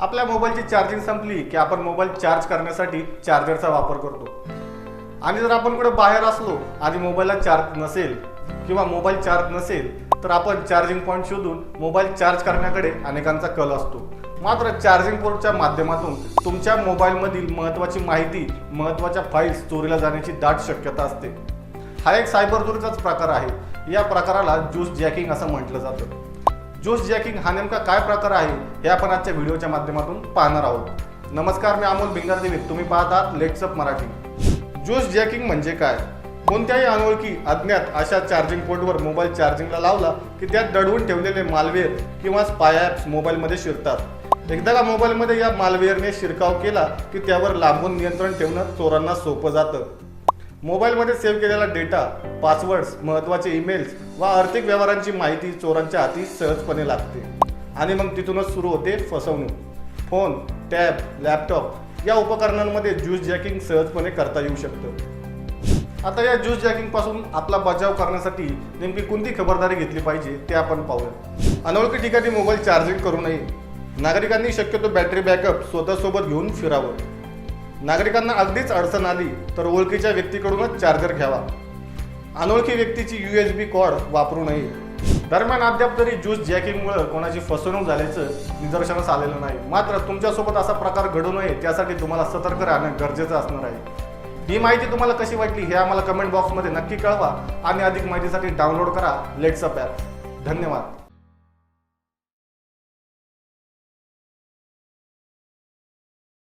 आपल्या मोबाईलची चार्जिंग संपली की आपण मोबाईल चार्ज करण्यासाठी चार्जरचा वापर करतो. आणि जर आपण कुठे बाहेर असलो आणि मोबाईलला चार्ज नसेल किंवा मोबाईल चार्ज नसेल तर आपण चार्जिंग पॉईंट शोधून मोबाईल चार्ज करण्याकडे अनेकांचा कल असतो. मात्र चार्जिंग पोर्टच्या माध्यमातून तुमच्या मोबाईलमधील महत्त्वाची माहिती महत्त्वाच्या फाईल्स चोरीला जाण्याची दाट शक्यता असते. हा एक सायबर चोरीचाच प्रकार आहे. या प्रकाराला ज्यूस जॅकिंग असं म्हटलं जातं. ज्यूस जॅकिंग हा नेमका काय प्रकार आहे हे आपण आजच्या व्हिडिओच्या माध्यमातून पाहणार आहोत. नमस्कार मी अमोल भिंगारदेवी तुम्ही पाहत आहात लेट्सअप मराठी. ज्यूस जॅकिंग म्हणजे काय? कोणत्याही अनोळखी अज्ञात अशा चार्जिंग पोर्टवर मोबाईल चार्जिंगला लावला की त्यात दडवून ठेवलेले मालवेअर किंवा स्पाय ॲप्स मोबाईलमध्ये शिरतात. एकदा का मोबाईलमध्ये या मालवेअरने शिरकाव केला की त्यावर लांबून नियंत्रण ठेवणं चोरांना सोपं जातं. मोबाईलमध्ये सेव्ह केलेला डेटा पासवर्ड्स महत्त्वाचे ईमेल्स व आर्थिक व्यवहारांची माहिती चोरांच्या हाती सहजपणे लागते. आणि मग तिथूनच सुरू होते फसवणूक. फोन टॅब लॅपटॉप या उपकरणांमध्ये ज्यूस जॅकिंग सहजपणे करता येऊ शकतं. आता या ज्यूस जॅकिंगपासून आपला बचाव करण्यासाठी नेमकी कोणती खबरदारी घेतली पाहिजे ते आपण पाहूया. अनोळखी ठिकाणी मोबाईल चार्जिंग करू नये. नागरिकांनी शक्यतो बॅटरी बॅकअप स्वतःसोबत घेऊन फिरावं. नागरिकांना अगदीच अडचण आली तर ओळखीच्या व्यक्तीकडूनच चार्जर घ्यावा. अनोळखी व्यक्तीची यू एस बी कॉड वापरू नये. दरम्यान अद्याप तरी ज्यूस जॅकिंगमुळे कोणाची फसवणूक झाल्याचं निदर्शनास आलेलं नाही. मात्र तुमच्यासोबत असा प्रकार घडू नये त्यासाठी तुम्हाला सतर्क राहणं गरजेचं असणार आहे. ही माहिती तुम्हाला कशी वाटली हे आम्हाला कमेंट बॉक्समध्ये नक्की कळवा आणि अधिक माहितीसाठी डाउनलोड करा लेट्सअप ॲप धन्यवाद.